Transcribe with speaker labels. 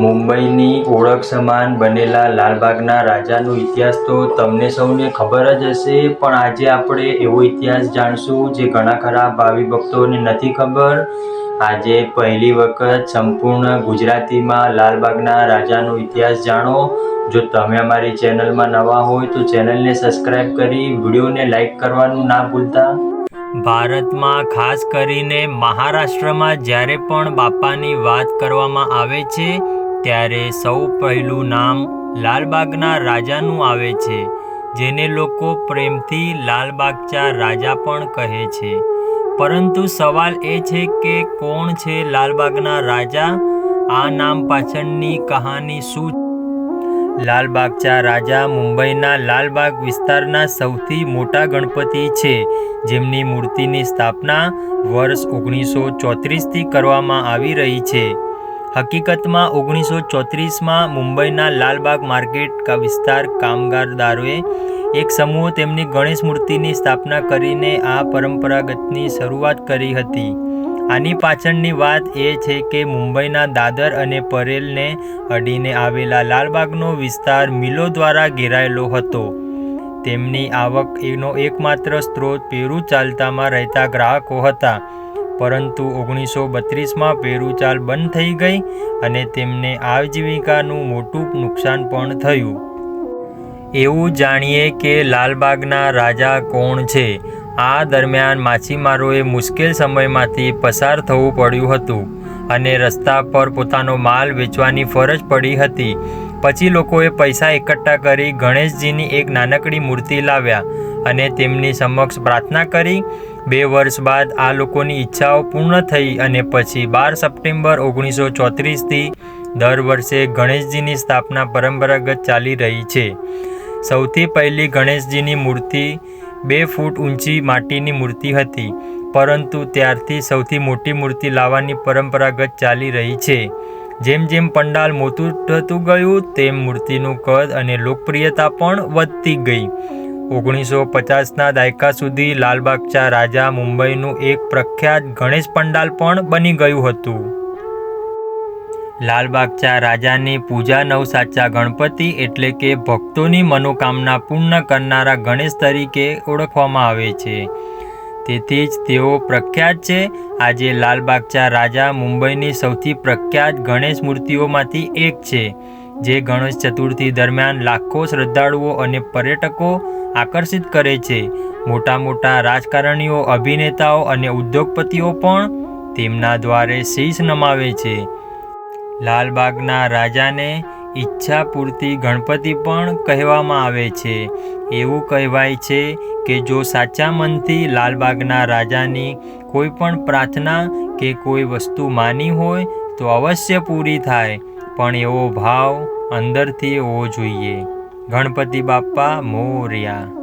Speaker 1: મુંબઈની ઓળખ સમાન બનેલા લાલબાગના રાજાનો ઇતિહાસ તો તમને સૌને ખબર જ હશે, પણ આજે આપણે એવો ઇતિહાસ જાણશું જે ઘણા ખરા ભાવિ ભક્તોને નથી ખબર. આજે પહેલી વખત સંપૂર્ણ ગુજરાતીમાં લાલબાગના રાજાનો ઇતિહાસ જાણો. જો તમે અમારી ચેનલમાં નવા હોય તો ચેનલને સબસ્ક્રાઇબ કરી વિડીયોને લાઈક કરવાનું ના ભૂલતા. ભારતમાં ખાસ કરીને મહારાષ્ટ્રમાં જ્યારે પણ બાપાની વાત કરવામાં આવે છે ત્યારે સૌ પહેલું નામ લાલબાગના રાજાનું આવે છે, જેને લોકો પ્રેમથી લાલબાગચા રાજા પણ કહે છે. પરંતુ સવાલ એ છે કે કોણ છે લાલબાગના રાજા? આ નામ પાછળની કહાની શું લાલબાગચા રાજા મુંબઈના લાલબાગ વિસ્તારના સૌથી મોટા ગણપતિ છે, જેમની મૂર્તિની સ્થાપના વર્ષ ઓગણીસો ચોત્રીસથી કરવામાં આવી રહી છે. હકીકતમાં ઓગણીસો ચોત્રીસમાં મુંબઈના લાલબાગ માર્કેટ કા વિસ્તાર કામગારદારોએ એક સમૂહ તેમની ગણેશ મૂર્તિની સ્થાપના કરીને આ પરંપરાગતની શરૂઆત કરી હતી. આની પાછળની વાત એ છે કે મુંબઈના દાદર અને પરેલને અડીને આવેલા લાલબાગનો વિસ્તાર મિલો દ્વારા ઘેરાયેલો હતો. તેમની આવક એનો એકમાત્ર સ્ત્રોત પેરું ચાલતામાં રહેતા ગ્રાહકો હતા. પરંતુ ઓગણીસો બત્રીસમાં પેરુચાલ બંધ થઈ ગઈ અને તેમને આજીવિકાનું મોટું નુકસાન પણ થયું. એવું જાણીએ કે લાલબાગના રાજા કોણ છે? આ દરમિયાન માછીમારોએ મુશ્કેલ સમયમાંથી પસાર થવું પડ્યું હતું અને રસ્તા પર પોતાનો માલ વેચવાની ફરજ પડી હતી. પછી લોકોએ પૈસા એકઠા કરી ગણેશજીની એક નાનકડી મૂર્તિ લાવ્યા અને તેમની સમક્ષ પ્રાર્થના કરી બે વર્ષ બાદ આ લોકોની ઈચ્છાઓ પૂર્ણ થઈ અને પછી બાર સપ્ટેમ્બર ઓગણીસો ચોત્રીસથી દર વર્ષે ગણેશજીની સ્થાપના પરંપરાગત ચાલી રહી છે. સૌથી પહેલી ગણેશજીની મૂર્તિ બે ફૂટ ઊંચી માટીની મૂર્તિ હતી, પરંતુ ત્યારથી સૌથી મોટી મૂર્તિ લાવવાની પરંપરાગત ચાલી રહી છે. જેમ જેમ પંડાલ મોટું થતું ગયું, તેમ મૂર્તિનું કદ અને લોકપ્રિયતા પણ વધતી ગઈ. ઓગણીસો પચાસના દાયકા સુધી લાલબાગચા રાજા મુંબઈનું એક પ્રખ્યાત ગણેશ પંડાલ પણ બની ગયું હતું. લાલબાગચા રાજાની પૂજા નવસાચા ગણપતિ એટલે કે ભક્તોની મનોકામના પૂર્ણ કરનારા ગણેશ તરીકે ઓળખવામાં આવે છે. તેથી જ તેઓ પ્રખ્યાત છે. આજે લાલબાગચા રાજા મુંબઈની સૌથી પ્રખ્યાત ગણેશ મૂર્તિઓમાંથી એક છે. જે ગણેશ ચતુર્થી દરમિયાન લાખો શ્રદ્ધાળુઓ અને પર્યટકો આકર્ષિત કરે છે. મોટા મોટા રાજકારણીઓ, અભિનેતાઓ અને ઉદ્યોગપતિઓ પણ તેમના દ્વારે શીશ નમાવે છે. લાલબાગના રાજાને ઈચ્છા પૂરતી ગણપતિ પણ કહેવામાં આવે છે. એવું કહેવાય છે કે જો સાચા મનથી લાલબાગના રાજાની કોઈ પણ પ્રાર્થના કે કોઈ વસ્તુ માની હોય તો અવશ્ય પૂરી થાય. પણ એવો ભાવ અંદરથી હોવો જોઈએ. ગણપતિ બાપ્પા મોર્યા.